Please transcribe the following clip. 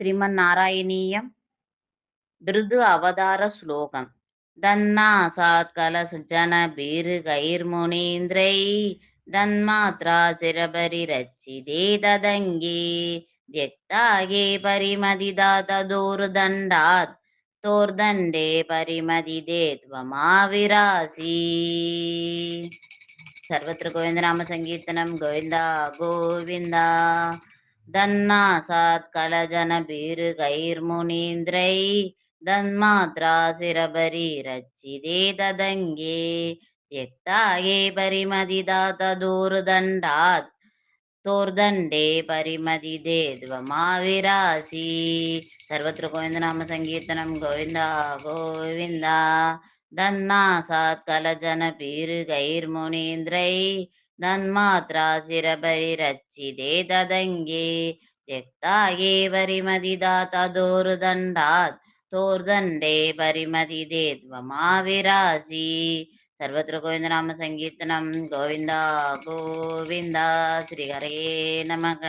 శ్రీమన్నారాయణీయం బిరుదు అవతార శ్లోకం தன்னாசாத் கலசுஜன பீரு கயிர் முனீந்திரை தன்மாத்ரா சிரபரி ரச்சிதே ததங்கி தியக்தாகே பரிமதிதா ததோர் தண்டாத் தோர்தண்டே பரிமதிதே துவமாவிராசி. சர்வத்திர கோவிந்த நாம சங்கீர்த்தனம் கோவிந்தா கோவிந்தா. त्वमाविरासि सर्वत्र गोविन्दनामसङ्कीर्तनं गोविन्द गोविन्द दन्नासात्कलजनभिर्गैर्मुनीन्द्रैः तन्मात्रा शिरबरिरच्चिदे ददङ्गे त्यक्ताये परिमदिदातदोर्दण्डात् तोर्दण्डे परिमदिदे त्वमाविरासि सर्वत्र गोविन्दनामसङ्कीर्तनं गोविन्द गोविन्द दन्नासात्कलजनभिर्गैर्मुनीन्द्रैः तन्मात्रा शिरबरिरच्चिदे ददङ्गे त्यक्ताये परिमदिदातदोर्दण्डात् तोर्दण्डे परिमदिदे त्वमाविरासि सर्वत्र गोविन्दनामसङ्कीर्तनं गोविन्द गोविन्द श्रीहरे नमः